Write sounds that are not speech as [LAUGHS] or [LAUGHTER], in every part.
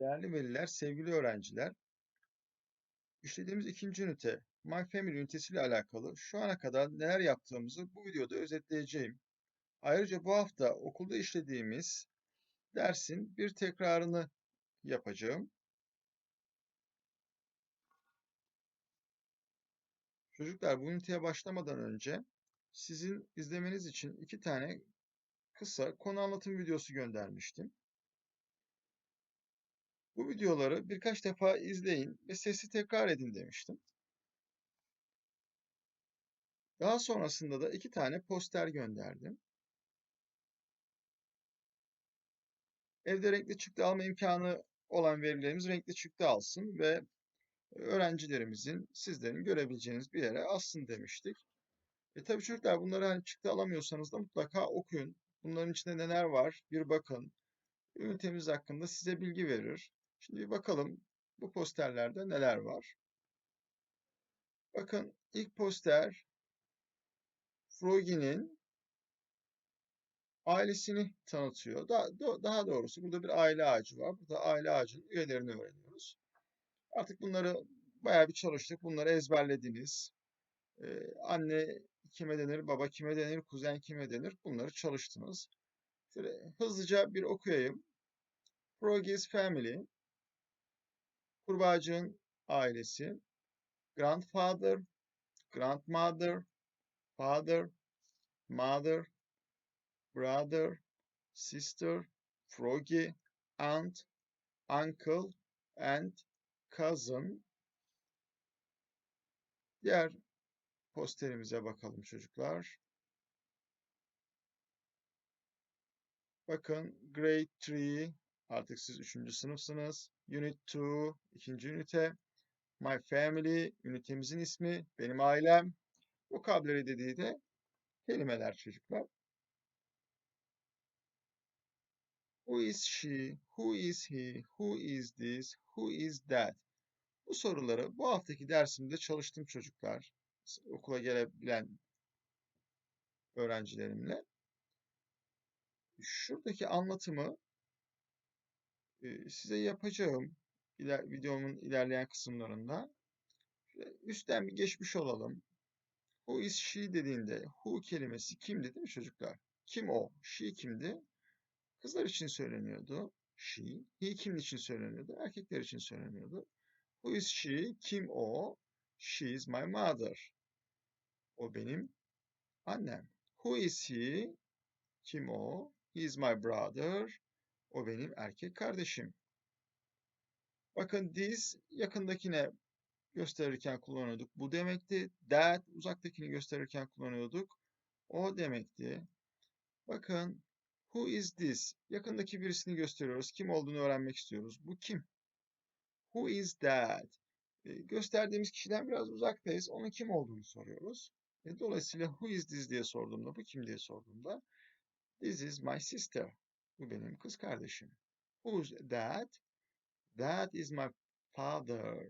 Değerli veliler, sevgili öğrenciler, işlediğimiz ikinci ünite, My Family ünitesiyle alakalı şu ana kadar neler yaptığımızı bu videoda özetleyeceğim. Ayrıca bu hafta okulda işlediğimiz dersin bir tekrarını yapacağım. Çocuklar bu üniteye başlamadan önce sizin izlemeniz için iki tane kısa konu anlatım videosu göndermiştim. Bu videoları birkaç defa izleyin ve sesi tekrar edin demiştim. Daha sonrasında da iki tane poster gönderdim. Evde renkli çıktı alma imkanı olan verilerimiz renkli çıktı alsın ve öğrencilerimizin, sizlerin görebileceğiniz bir yere assın demiştik. E tabii çocuklar bunları hani çıktı alamıyorsanız da mutlaka okuyun. Bunların içinde neler var bir bakın. Ünitemiz hakkında size bilgi verir. Şimdi bir bakalım bu posterlerde neler var. Bakın ilk poster Froggy'nin ailesini tanıtıyor. Daha, doğrusu burada bir aile ağacı var. Burada aile ağacının üyelerini öğreniyoruz. Artık bunları bayağı bir çalıştık. Bunları ezberlediniz. Ee, anne kime denir, baba kime denir, kuzen kime denir bunları çalıştınız. Şöyle hızlıca bir okuyayım. Froggy's Family Kurbağacığın ailesi, grandfather, grandmother, father, mother, brother, sister, froggy, aunt, uncle and cousin. Diğer posterimize bakalım çocuklar. Bakın grade 3 Artık siz üçüncü sınıfsınız. Unit 2, ikinci ünite. My family, ünitemizin ismi, benim ailem. Vocabulary dediği de kelimeler çocuklar. Who is she? Who is he? Who is this? Who is that? Bu soruları bu haftaki dersimde çalıştım çocuklar. Okula gelebilen öğrencilerimle. Şuradaki anlatımı size yapacağım iler, videomun ilerleyen kısımlarında. Üstten bir geçmiş olalım. Who is she dediğinde who kelimesi kimdi değil mi çocuklar? Kim o? She kimdi? Kızlar için söyleniyordu. She. He kim için söyleniyordu? Erkekler için söyleniyordu. Who is she? Kim o? She is my mother. O benim annem. Who is he? Kim o? He is my brother. O benim erkek kardeşim. Bakın this yakındakine gösterirken kullanıyorduk. Bu demekti. That uzaktakini gösterirken kullanıyorduk. O demekti. Bakın who is this? Yakındaki birisini gösteriyoruz. Kim olduğunu öğrenmek istiyoruz. Bu kim? Who is that? E, gösterdiğimiz kişiden biraz uzaktayız. Onun kim olduğunu soruyoruz. E, dolayısıyla who is this diye sorduğumda, bu kim diye sorduğumda this is my sister. Bu benim kız kardeşim. Who's that? That is my father.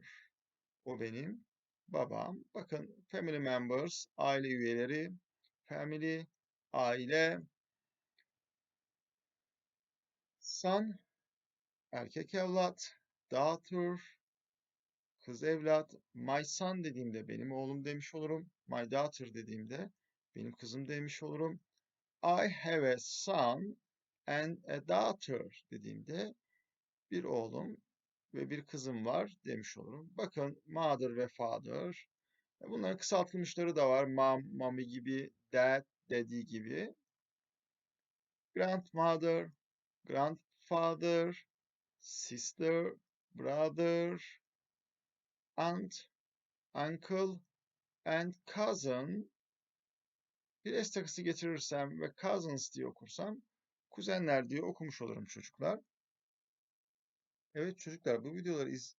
O benim babam. Bakın family members, aile üyeleri, family, aile, son, erkek evlat, daughter, kız evlat, my son dediğimde benim oğlum demiş olurum. My daughter dediğimde benim kızım demiş olurum. I have a son and a daughter dediğimde bir oğlum ve bir kızım var demiş olurum. Bakın mother ve father. E, bunların kısaltılmışları da var. Mom, mommy gibi, dad, daddy gibi. Grandmother, grandfather, sister, brother, aunt, uncle and cousin. Bir S takısı getirirsem ve cousins diye okursam kuzenler diye okumuş olurum çocuklar. Evet çocuklar bu videoları iz,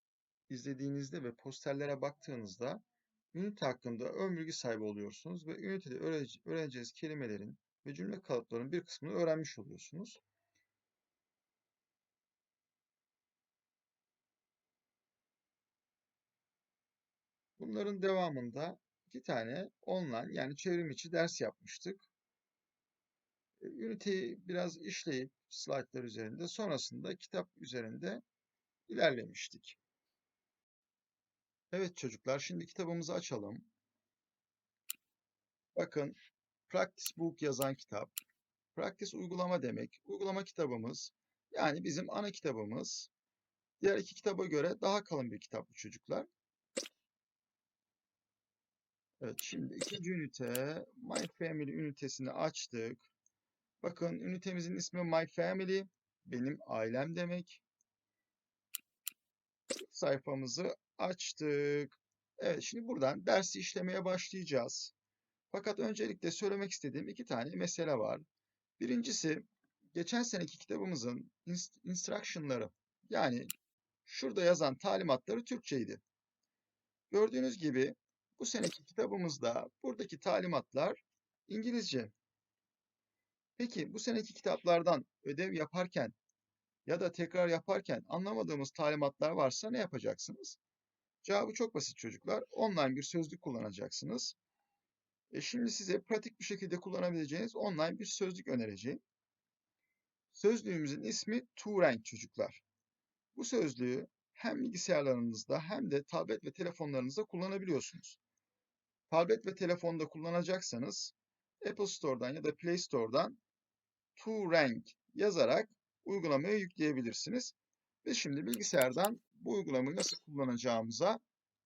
izlediğinizde ve posterlere baktığınızda ünite hakkında ön bilgi sahibi oluyorsunuz ve ünitede öğreneceğiniz kelimelerin ve cümle kalıplarının bir kısmını öğrenmiş oluyorsunuz. Bunların devamında iki tane online yani çevrim içi ders yapmıştık. Üniteyi biraz işleyip slaytlar üzerinde sonrasında kitap üzerinde ilerlemiştik. Evet çocuklar, şimdi kitabımızı açalım. Bakın, Practice Book yazan kitap. Practice uygulama demek. Uygulama kitabımız, yani bizim ana kitabımız. Diğer iki kitaba göre daha kalın bir kitap bu çocuklar. Evet, şimdi ikinci ünite, My Family ünitesini açtık. Bakın, ünitemizin ismi My Family, benim ailem demek. Sayfamızı açtık. Evet, şimdi buradan dersi işlemeye başlayacağız. Fakat öncelikle söylemek istediğim iki tane mesele var. Birincisi, geçen seneki kitabımızın ins- instruction'ları, yani şurada yazan talimatları Türkçeydi. Gördüğünüz gibi bu seneki kitabımızda buradaki talimatlar İngilizce. Peki bu seneki kitaplardan ödev yaparken ya da tekrar yaparken anlamadığımız talimatlar varsa ne yapacaksınız? Cevabı çok basit çocuklar. Online bir sözlük kullanacaksınız. E şimdi size pratik bir şekilde kullanabileceğiniz online bir sözlük önereceğim. Sözlüğümüzün ismi Turing çocuklar. Bu sözlüğü hem bilgisayarlarınızda hem de tablet ve telefonlarınızda kullanabiliyorsunuz. Tablet ve telefonda kullanacaksanız Apple Store'dan ya da Play Store'dan Turing yazarak uygulamayı yükleyebilirsiniz. Ve şimdi bilgisayardan bu uygulamayı nasıl kullanacağımıza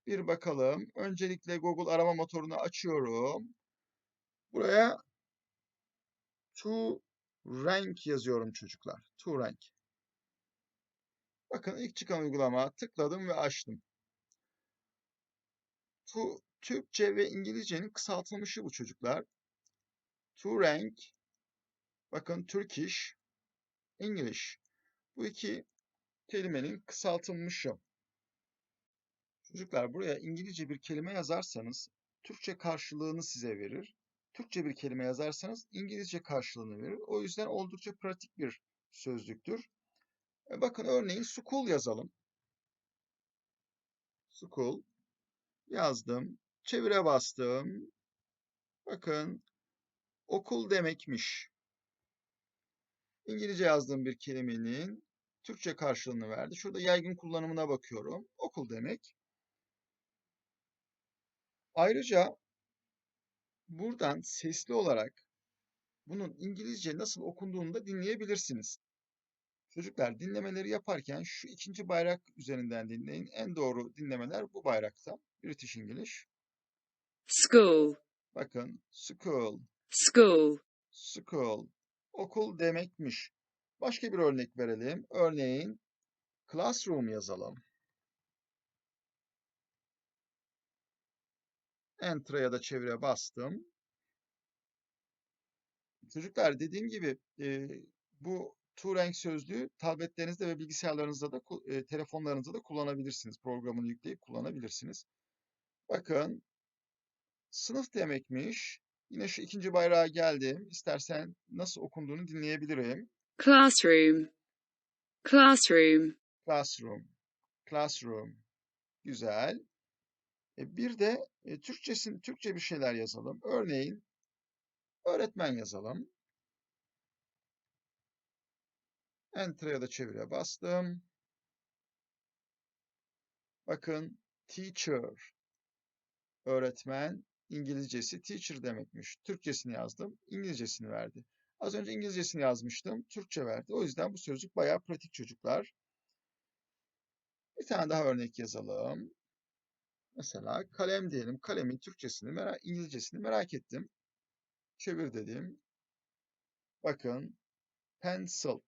bir bakalım. Öncelikle Google arama motorunu açıyorum. Buraya Turing yazıyorum çocuklar. Turing. Bakın ilk çıkan uygulama tıkladım ve açtım. Tu, Türkçe ve İngilizcenin kısaltılmışı bu çocuklar. Turing, bakın Turkish, English. Bu iki kelimenin kısaltılmışı. Çocuklar buraya İngilizce bir kelime yazarsanız Türkçe karşılığını size verir. Türkçe bir kelime yazarsanız İngilizce karşılığını verir. O yüzden oldukça pratik bir sözlüktür. E bakın örneğin school yazalım. School yazdım. Çevire bastım. Bakın okul demekmiş. İngilizce yazdığım bir kelimenin Türkçe karşılığını verdi. Şurada yaygın kullanımına bakıyorum. Okul demek. Ayrıca buradan sesli olarak bunun İngilizce nasıl okunduğunu da dinleyebilirsiniz. Çocuklar dinlemeleri yaparken şu ikinci bayrak üzerinden dinleyin. En doğru dinlemeler bu bayrakta. British English. school, Bakın school, school, school. Okul demekmiş. Başka bir örnek verelim. Örneğin classroom yazalım. Enter'a ya da çevire bastım. Çocuklar dediğim gibi e, bu Turing sözlüğü tabletlerinizde ve bilgisayarlarınızda da e, telefonlarınızda da kullanabilirsiniz. Programını yükleyip kullanabilirsiniz. Bakın sınıf demekmiş. Yine şu ikinci bayrağa geldim. İstersen nasıl okunduğunu dinleyebilirim. classroom, classroom, Classroom, classroom. Güzel. E, bir de e, Türkçesin, Türkçe bir şeyler yazalım. Örneğin öğretmen yazalım. Enter'a ya da çevire bastım. Bakın teacher, öğretmen, İngilizcesi teacher demekmiş. Türkçesini yazdım, İngilizcesini verdi. Az önce İngilizcesini yazmıştım, Türkçe verdi. O yüzden bu sözcük bayağı pratik çocuklar. Bir tane daha örnek yazalım. Mesela kalem diyelim. Kalemin Türkçesini, merak, İngilizcesini merak ettim. Çevir dedim. Bakın pencil.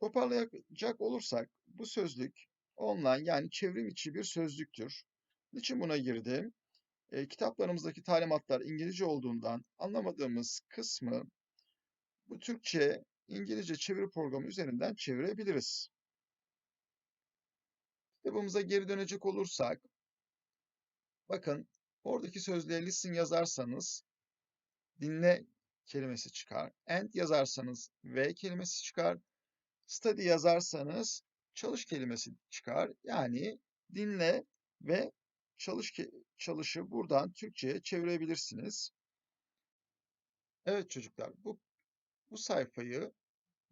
Toparlayacak olursak bu sözlük online yani çevrim içi bir sözlüktür. Niçin buna girdim? E, kitaplarımızdaki talimatlar İngilizce olduğundan anlamadığımız kısmı bu Türkçe, İngilizce çeviri programı üzerinden çevirebiliriz. Kitabımıza geri dönecek olursak, bakın oradaki sözlüğe listen yazarsanız dinle kelimesi çıkar. And yazarsanız V kelimesi çıkar. Study yazarsanız çalış kelimesi çıkar. Yani dinle ve çalış çalışı buradan Türkçe'ye çevirebilirsiniz. Evet çocuklar, bu bu sayfayı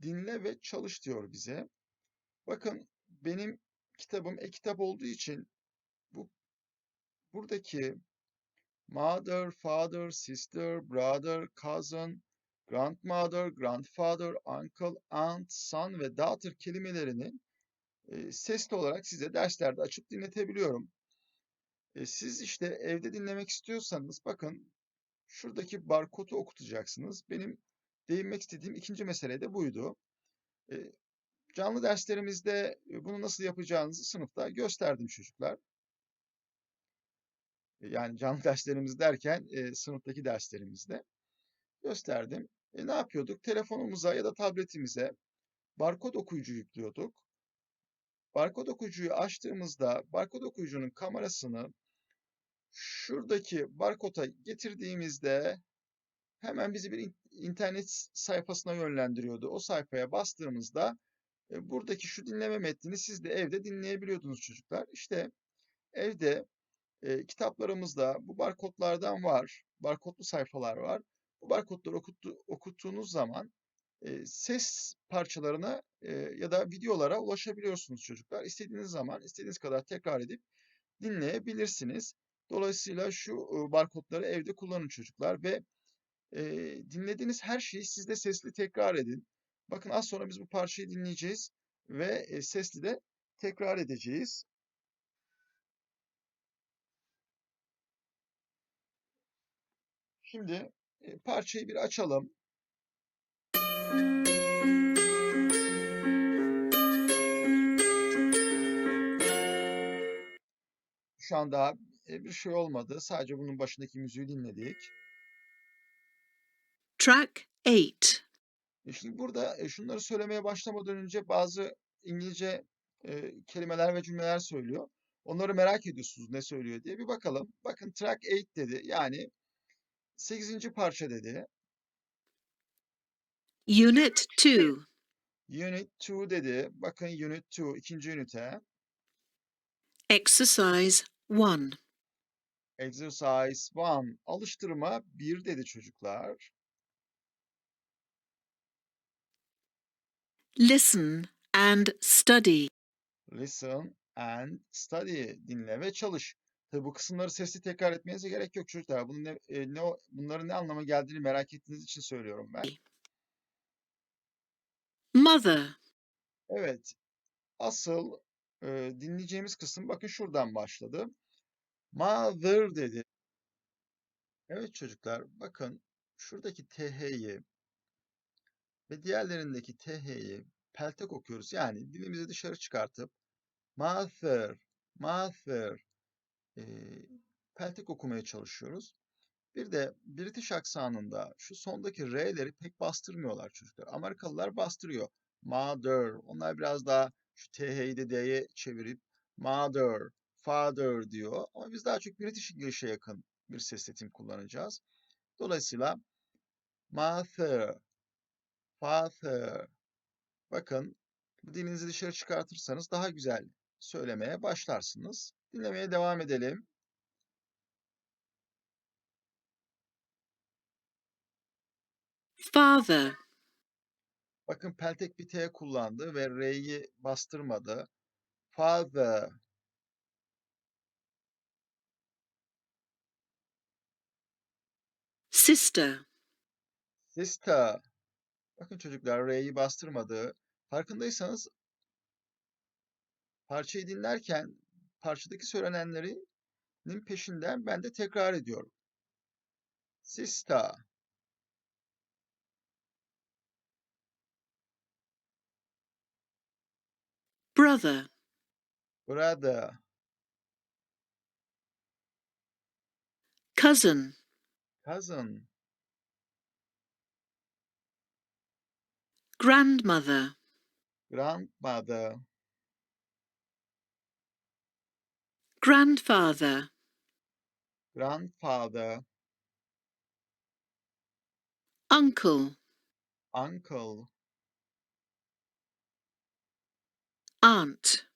dinle ve çalış diyor bize. Bakın benim kitabım e-kitap olduğu için bu buradaki mother, father, sister, brother, cousin, grandmother, grandfather, uncle, aunt, son ve daughter kelimelerini e, sesli olarak size derslerde açıp dinletebiliyorum. E, siz işte evde dinlemek istiyorsanız bakın şuradaki barkodu okutacaksınız. Benim değinmek istediğim ikinci mesele de buydu. E, canlı derslerimizde e, bunu nasıl yapacağınızı sınıfta gösterdim çocuklar. E, Yani canlı [LAUGHS] derslerimiz derken e, sınıftaki derslerimizde gösterdim. E, ne yapıyorduk? Telefonumuza ya da tabletimize barkod okuyucu yüklüyorduk. Barkod okuyucuyu açtığımızda barkod okuyucunun kamerasını şuradaki barkoda getirdiğimizde hemen bizi bir in- internet sayfasına yönlendiriyordu. O sayfaya bastığımızda e, buradaki şu dinleme metnini siz de evde dinleyebiliyordunuz çocuklar. İşte evde e, kitaplarımızda bu barkodlardan var. Barkodlu sayfalar var. Bu barkodları okuttu, okuttuğunuz zaman e, ses parçalarına e, ya da videolara ulaşabiliyorsunuz çocuklar. İstediğiniz zaman, istediğiniz kadar tekrar edip dinleyebilirsiniz. Dolayısıyla şu barkodları evde kullanın çocuklar ve e, dinlediğiniz her şeyi siz de sesli tekrar edin. Bakın az sonra biz bu parçayı dinleyeceğiz ve e, sesli de tekrar edeceğiz. Şimdi e, parçayı bir açalım. Şu an daha e, bir şey olmadı. Sadece bunun başındaki müziği dinledik. Track 8. E, Şimdi burada e, şunları söylemeye başlamadan önce bazı İngilizce e, kelimeler ve cümleler söylüyor. Onları merak ediyorsunuz ne söylüyor diye. Bir bakalım. Bakın track 8 dedi. Yani 8. parça dedi. Unit 2. Unit 2 dedi. Bakın Unit 2 ikinci ünite. Exercise 1. Exercise 1 alıştırma 1 dedi çocuklar. Listen and study. Listen and study. Dinle ve çalış. Tabi bu kısımları sesli tekrar etmenize gerek yok çocuklar. Bunun ne, e, ne, bunların ne anlama geldiğini merak ettiğiniz için söylüyorum ben. Mother. Evet. Asıl e, dinleyeceğimiz kısım bakın şuradan başladı. Mother dedi. Evet çocuklar bakın şuradaki TH'yi ve diğerlerindeki TH'yi peltek okuyoruz. Yani dilimizi dışarı çıkartıp mother, mother e, peltek okumaya çalışıyoruz. Bir de British aksanında şu sondaki R'leri pek bastırmıyorlar çocuklar. Amerikalılar bastırıyor. Mother. Onlar biraz daha şu TH'yi de D'ye çevirip mother, father diyor. Ama biz daha çok British English'e yakın bir ses setimi kullanacağız. Dolayısıyla mother, father. Bakın dilinizi dışarı çıkartırsanız daha güzel söylemeye başlarsınız. Dinlemeye devam edelim. Father. Bakın peltek bir T kullandı ve R'yi bastırmadı. Father, Sister. sister. Bakın çocuklar R'yi bastırmadı. Farkındaysanız parçayı dinlerken parçadaki söylenenlerin peşinden ben de tekrar ediyorum. Sister, Brother. brother, Cousin. Cousin, Grandmother. grandmother, Grandfather. grandfather, Uncle. uncle, Aunt.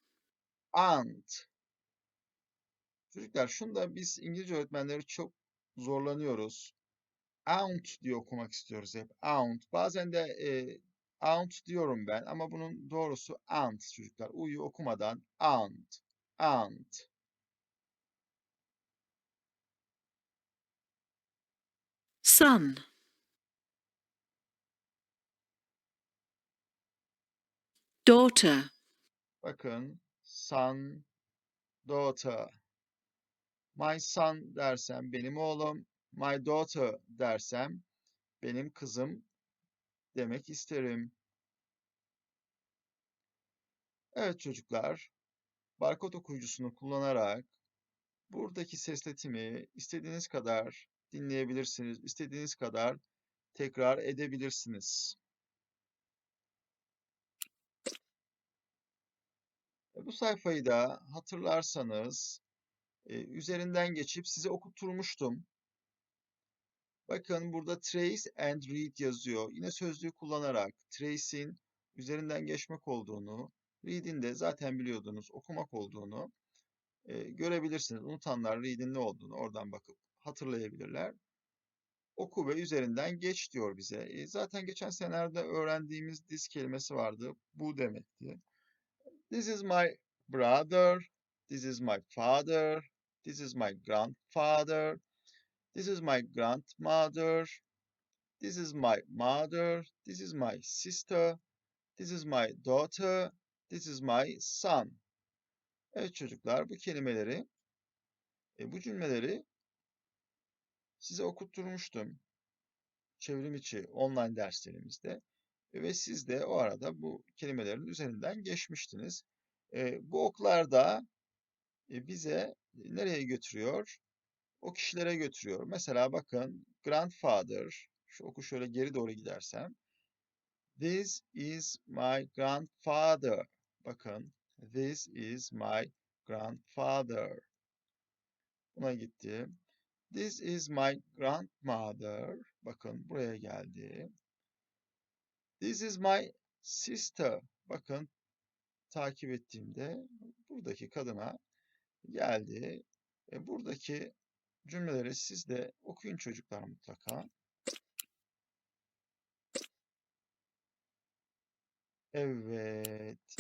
aunt. Çocuklar şunda biz İngilizce öğretmenleri çok zorlanıyoruz. Aunt diye okumak istiyoruz hep. Aunt. Bazen de e, aunt diyorum ben ama bunun doğrusu aunt çocuklar. U'yu okumadan aunt, aunt. son, daughter, Bakın son, daughter. My son dersem benim oğlum, my daughter dersem benim kızım demek isterim. Evet çocuklar, barkod okuyucusunu kullanarak buradaki sesletimi istediğiniz kadar dinleyebilirsiniz, istediğiniz kadar tekrar edebilirsiniz. E, Bu sayfayı da hatırlarsanız e, üzerinden geçip size okutturmuştum. Bakın burada trace and read yazıyor. Yine sözlüğü kullanarak trace'in üzerinden geçmek olduğunu, read'in de zaten biliyordunuz okumak olduğunu e, görebilirsiniz. Unutanlar read'in ne olduğunu oradan bakıp hatırlayabilirler. Oku ve üzerinden geç diyor bize. E, zaten geçen senelerde öğrendiğimiz this kelimesi vardı. Bu demekti. This is my brother. This is my father. This is my grandfather. This is my grandmother. This is my mother. This is my sister. This is my daughter. This is my son. Evet çocuklar bu kelimeleri, e, bu cümleleri size okutturmuştum. Çevrim içi online derslerimizde. E, Ve siz de o arada bu kelimelerin üzerinden geçmiştiniz. E, bu oklar da e, bize nereye götürüyor? O kişilere götürüyor. Mesela bakın grandfather, şu oku şöyle geri doğru gidersem. This is my grandfather. Bakın, this is my grandfather. Buna gitti. This is my grandmother. Bakın buraya geldi. This is my sister. Bakın takip ettiğimde buradaki kadına geldi. E, buradaki cümleleri siz de okuyun çocuklar mutlaka. Evet.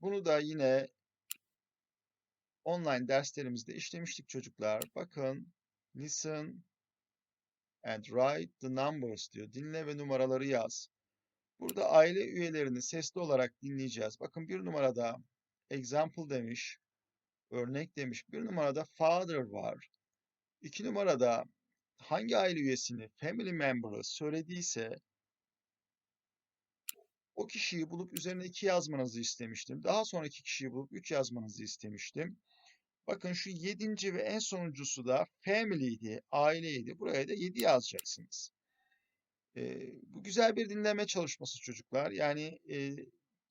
Bunu da yine online derslerimizde işlemiştik çocuklar. Bakın, listen and write the numbers diyor. Dinle ve numaraları yaz. Burada aile üyelerini sesli olarak dinleyeceğiz. Bakın bir numarada example demiş, örnek demiş. Bir numarada father var. İki numarada hangi aile üyesini family member'ı söylediyse o kişiyi bulup üzerine iki yazmanızı istemiştim. Daha sonraki kişiyi bulup üç yazmanızı istemiştim. Bakın şu yedinci ve en sonuncusu da family'ydi, aileydi. Buraya da yedi yazacaksınız. Ee, bu güzel bir dinleme çalışması çocuklar. Yani e,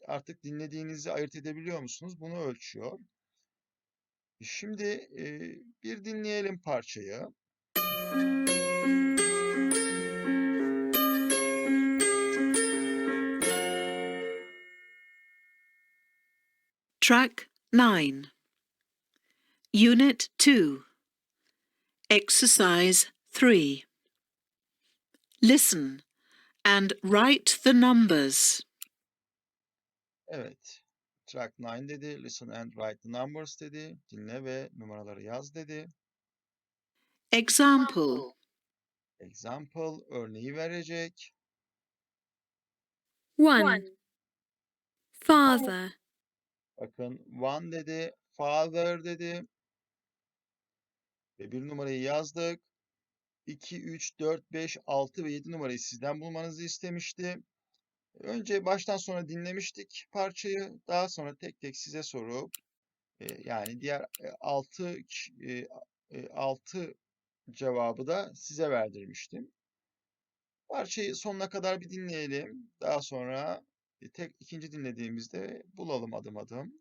artık dinlediğinizi ayırt edebiliyor musunuz? Bunu ölçüyor. Şimdi e, bir dinleyelim parçayı. track 9, unit 2, exercise 3. Listen and write the numbers. Evet. Track 9 dedi. Listen and write the numbers dedi. Dinle ve numaraları yaz dedi. Example Example örneği verecek. One. Father. Bakın one dedi. Father dedi. Ve bir numarayı yazdık. 2, 3, 4, 5, 6 ve 7 numarayı sizden bulmanızı istemişti. Önce baştan sona dinlemiştik parçayı. Daha sonra tek tek size sorup e, yani diğer 6 6 cevabı da size verdirmiştim. Parçayı sonuna kadar bir dinleyelim. Daha sonra e, tek ikinci dinlediğimizde bulalım adım adım.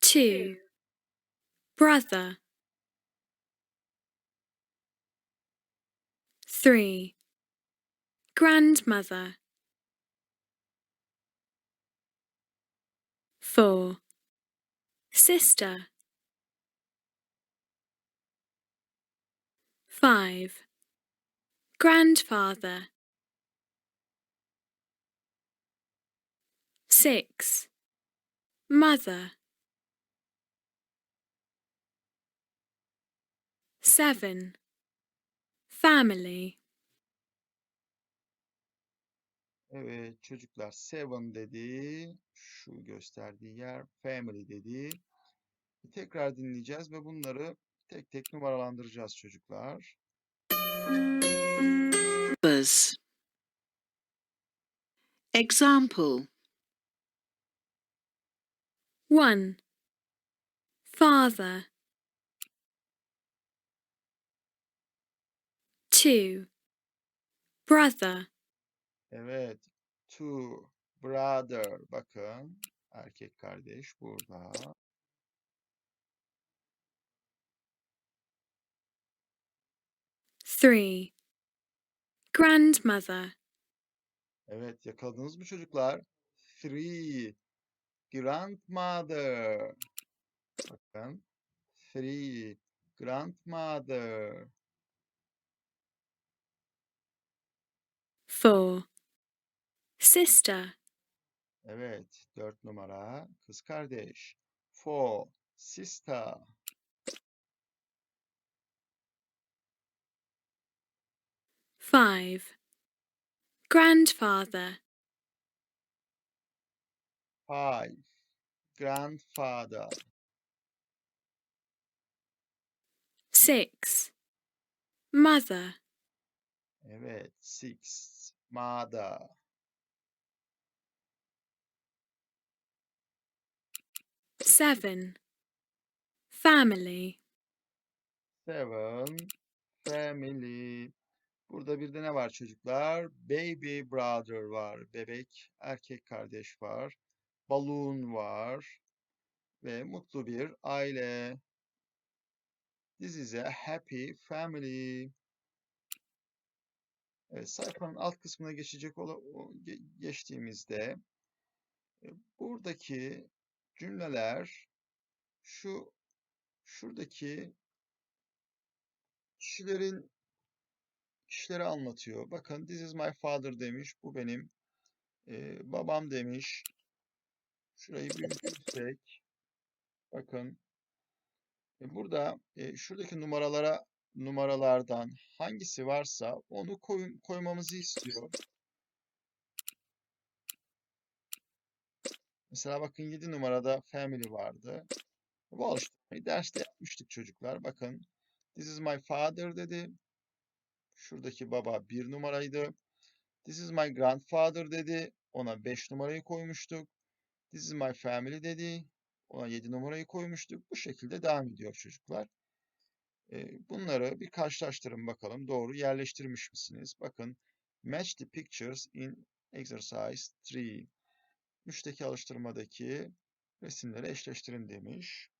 Two. Brother. Three. Grandmother. Four. Sister. Five. grandfather. Six. Mother. Seven. Family. Evet çocuklar seven dedi. Şu gösterdiği yer family dedi. Tekrar dinleyeceğiz ve bunları tek tek numaralandıracağız çocuklar. Numbers. Example. One. Father. Two. Brother. Evet. Two brother. Bakın erkek kardeş burada. Three. Grandmother. Evet yakaladınız mı çocuklar? Three. Grandmother. Bakın. Three. Grandmother. Four. Sister. Evet. Dört numara. Kız kardeş. Four. Sister. Five. Grandfather. Five. Grandfather. Six. Mother. Evet. Six. Mother. Seven. Family. Seven. Family. Burada bir de ne var çocuklar? Baby brother var. Bebek erkek kardeş var. Balloon var. Ve mutlu bir aile. This is a happy family. Evet, sayfanın alt kısmına geçecek geçtiğimizde e, buradaki cümleler şu şuradaki kişilerin kişileri anlatıyor. Bakın this is my father demiş. Bu benim e, babam demiş. Şurayı büyütürsek bakın e, burada e, şuradaki numaralara numaralardan hangisi varsa onu koy, koymamızı istiyor. Mesela bakın 7 numarada family vardı. Bu alıştırmayı derste yapmıştık çocuklar. Bakın this is my father dedi. Şuradaki baba 1 numaraydı. This is my grandfather dedi. Ona 5 numarayı koymuştuk. This is my family dedi. Ona 7 numarayı koymuştuk. Bu şekilde devam ediyor çocuklar. Ee, Bunları bir karşılaştırın bakalım. Doğru yerleştirmiş misiniz? Bakın. Match the pictures in exercise 3. Üçteki alıştırmadaki resimleri eşleştirin demiş.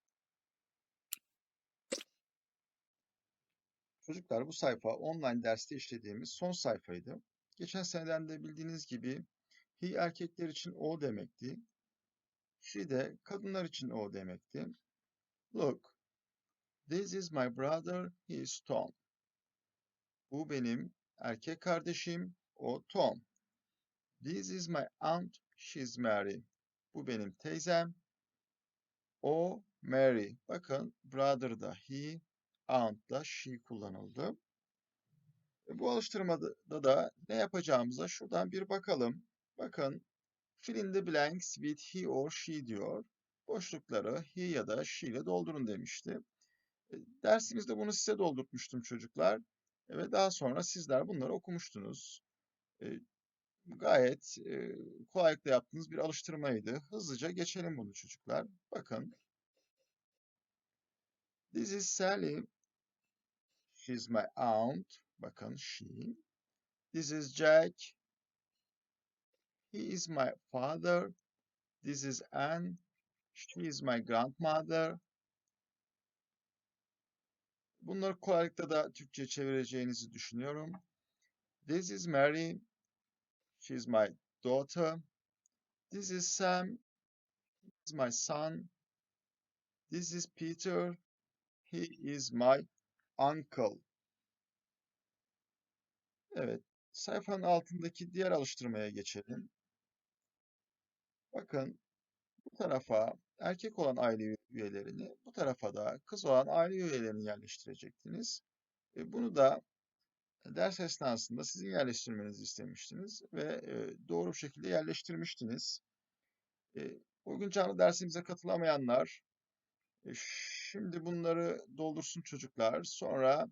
Çocuklar bu sayfa online derste işlediğimiz son sayfaydı. Geçen seneden de bildiğiniz gibi he erkekler için o demekti. She de kadınlar için o demekti. Look, this is my brother, he is Tom. Bu benim erkek kardeşim, o Tom. This is my aunt, she's Mary. Bu benim teyzem, o Mary. Bakın brother'da he, aunt'da she kullanıldı. E, Bu alıştırmada da ne yapacağımıza şuradan bir bakalım. Bakın fill in the blanks with he or she diyor. Boşlukları he ya da she ile doldurun demişti. E, Dersimizde bunu size doldurtmuştum çocuklar. E, Ve daha sonra sizler bunları okumuştunuz. Gayet e, kolaylıkla yaptığınız bir alıştırmaydı. Hızlıca geçelim bunu çocuklar. Bakın. This is Sally. She's my aunt. Bakın she. This is Jack. He is my father. This is Anne. She is my grandmother. Bunları kolaylıkla da Türkçe çevireceğinizi düşünüyorum. This is Mary. She is my daughter. This is Sam. He is my son. This is Peter. He is my uncle. Evet, sayfanın altındaki diğer alıştırmaya geçelim. Bakın bu tarafa erkek olan aile üyelerini, bu tarafa da kız olan aile üyelerini yerleştirecektiniz. E, bunu da ders esnasında sizin yerleştirmenizi istemiştiniz ve doğru bir şekilde yerleştirmiştiniz. E, o gün canlı dersimize katılamayanlar şimdi bunları doldursun çocuklar. Sonra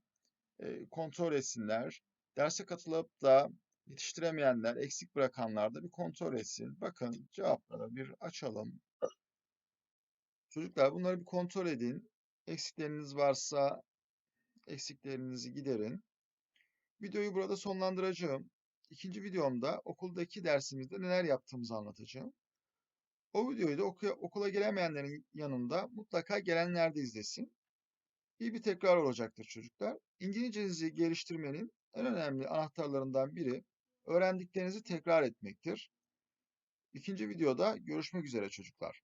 kontrol etsinler. Derse katılıp da yetiştiremeyenler, eksik bırakanlar da bir kontrol etsin. Bakın cevapları bir açalım. Çocuklar bunları bir kontrol edin. Eksikleriniz varsa eksiklerinizi giderin. Videoyu burada sonlandıracağım. İkinci videomda okuldaki dersimizde neler yaptığımızı anlatacağım. O videoyu da oku- okula gelemeyenlerin yanında mutlaka gelenler de izlesin. İyi bir tekrar olacaktır çocuklar. İngilizcenizi geliştirmenin en önemli anahtarlarından biri öğrendiklerinizi tekrar etmektir. İkinci videoda görüşmek üzere çocuklar.